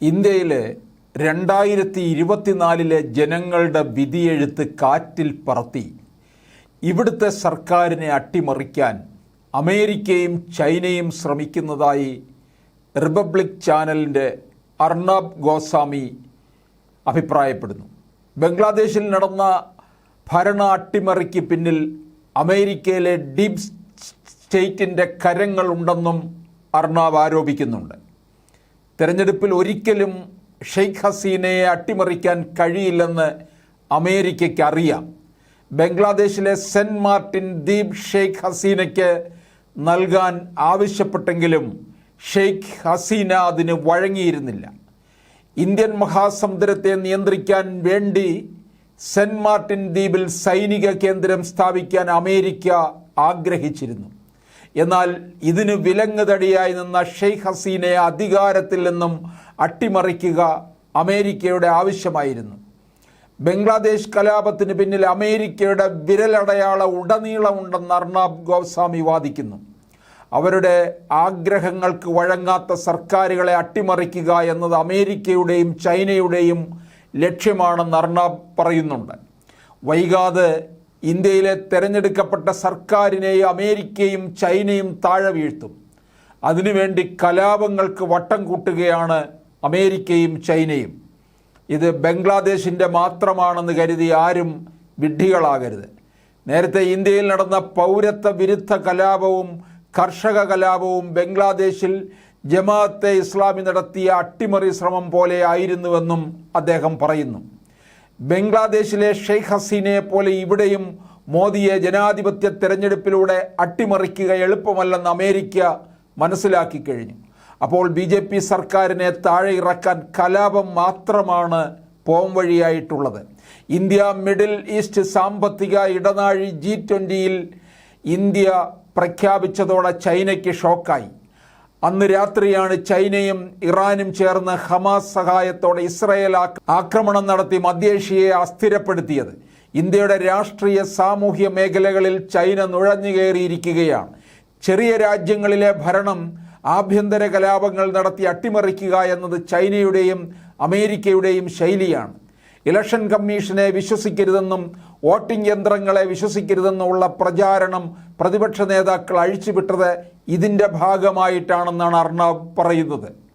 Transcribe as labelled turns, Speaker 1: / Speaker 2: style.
Speaker 1: ഇന്ത്യയിൽ രണ്ടായിരത്തി ഇരുപത്തിനാലിലെ ജനങ്ങളുടെ വിധിയെഴുത്ത് കാറ്റിൽ പറത്തി. ഇവിടുത്തെ സർക്കാരിനെ അട്ടിമറിക്കാൻ അമേരിക്കയും ചൈനയും ശ്രമിക്കുന്നതായി റിപ്പബ്ലിക് ചാനലിന്റെ അർണബ് ഗോസ്വാമി അഭിപ്രായപ്പെടുന്നു. ബംഗ്ലാദേശിൽ നടന്ന ഭരണ അട്ടിമറിക്ക് പിന്നിൽ അമേരിക്കയിലെ ഡീപ് സ്റ്റേറ്റിന്റെ കരങ്ങളുണ്ടെന്നും അർണാബ് ആരോപിക്കുന്നുണ്ട്. തെരഞ്ഞെടുപ്പിൽ ഒരിക്കലും ഷെയ്ഖ് ഹസീനയെ അട്ടിമറിക്കാൻ കഴിയില്ലെന്ന് അമേരിക്കയ്ക്ക് അറിയാം ബംഗ്ലാദേശിലെ സെന്റ് മാർട്ടിൻ ദ്വീപ് ഷെയ്ഖ് ഹസീനയ്ക്ക് നൽകാൻ ആവശ്യപ്പെട്ടെങ്കിലും ഷെയ്ഖ് ഹസീന അതിന് വഴങ്ങിയിരുന്നില്ല. ഇന്ത്യൻ മഹാസമുദ്രത്തെ നിയന്ത്രിക്കാൻ വേണ്ടി സെന്റ് മാർട്ടിൻ ദ്വീപിൽ സൈനിക കേന്ദ്രം സ്ഥാപിക്കാൻ അമേരിക്ക ആഗ്രഹിച്ചിരുന്നു. എന്നാൽ ഇതിന് വിലങ്ങുതടിയായി നിന്ന ഷെയ്ഖ് ഹസീനയെ അധികാരത്തിൽ നിന്നും അട്ടിമറിക്കുക അമേരിക്കയുടെ ആവശ്യമായിരുന്നു. ബംഗ്ലാദേശ് കലാപത്തിന് പിന്നിൽ അമേരിക്കയുടെ വിരലടയാള ഉടനീളമുണ്ടെന്ന് അർണാബ് ഗോസ്വാമി വാദിക്കുന്നു. അവരുടെ ആഗ്രഹങ്ങൾക്ക് വഴങ്ങാത്ത സർക്കാരുകളെ അട്ടിമറിക്കുക എന്നത് അമേരിക്കയുടെയും ചൈനയുടെയും ലക്ഷ്യമാണെന്ന് അർണാബ് പറയുന്നുണ്ട്. വൈകാതെ ഇന്ത്യയിലെ തെരഞ്ഞെടുക്കപ്പെട്ട സർക്കാരിനെയും അമേരിക്കയും ചൈനയും താഴെ വീഴ്ത്തും. അതിനുവേണ്ടി കലാപങ്ങൾക്ക് വട്ടം കൂട്ടുകയാണ് അമേരിക്കയും ചൈനയും. ഇത് ബംഗ്ലാദേശിന്റെ മാത്രമാണെന്ന് കരുതി ആരും വിഡ്ഢികളാകരുത്. നേരത്തെ ഇന്ത്യയിൽ നടന്ന പൗരത്വ വിരുദ്ധ കലാപവും കർഷക കലാപവും ബംഗ്ലാദേശിൽ ജമാഅത്തെ ഇസ്ലാമി നടത്തിയ അട്ടിമറി ശ്രമം പോലെ ആയിരുന്നുവെന്നും അദ്ദേഹം പറയുന്നു. ബംഗ്ലാദേശിലെ ഷെയ്ഖ് ഹസീനയെ പോലെ ഇവിടെയും മോദിയെ ജനാധിപത്യ തെരഞ്ഞെടുപ്പിലൂടെ അട്ടിമറിക്കുക എളുപ്പമല്ലെന്ന് അമേരിക്ക മനസ്സിലാക്കി കഴിഞ്ഞു. അപ്പോൾ ബി ജെ പി സർക്കാരിനെ താഴെ ഇറക്കാൻ കലാപം മാത്രമാണ് പോം വഴിയായിട്ടുള്ളത്. ഇന്ത്യ മിഡിൽ ഈസ്റ്റ് സാമ്പത്തിക ഇടനാഴി ജി ട്വന്റിയിൽ ഇന്ത്യ പ്രഖ്യാപിച്ചതോടെ ചൈനയ്ക്ക് ഷോക്കായി. അന്ന് രാത്രിയാണ് ചൈനയും ഇറാനും ചേർന്ന് ഹമാസ് സഹായത്തോടെ ഇസ്രയേൽ ആക്രമണം നടത്തി മധ്യേഷ്യയെ അസ്ഥിരപ്പെടുത്തിയത്. ഇന്ത്യയുടെ രാഷ്ട്രീയ സാമൂഹ്യ മേഖലകളിൽ ചൈന നുഴഞ്ഞു കയറിയിരിക്കുകയാണ്. ചെറിയ രാജ്യങ്ങളിലെ ഭരണം ആഭ്യന്തര കലാപങ്ങൾ നടത്തി അട്ടിമറിക്കുക എന്നത് ചൈനയുടെയും അമേരിക്കയുടെയും ശൈലിയാണ്. ഇലക്ഷൻ കമ്മീഷനെ വിശ്വസിക്കരുതെന്നും വോട്ടിംഗ് യന്ത്രങ്ങളെ വിശ്വസിക്കരുതെന്നുമുള്ള പ്രചാരണം പ്രതിപക്ഷ നേതാക്കൾ അഴിച്ചുവിട്ടത് ഇതിന്റെ ഭാഗമായിട്ടാണെന്നാണ് അർണബ് പറയുന്നത്.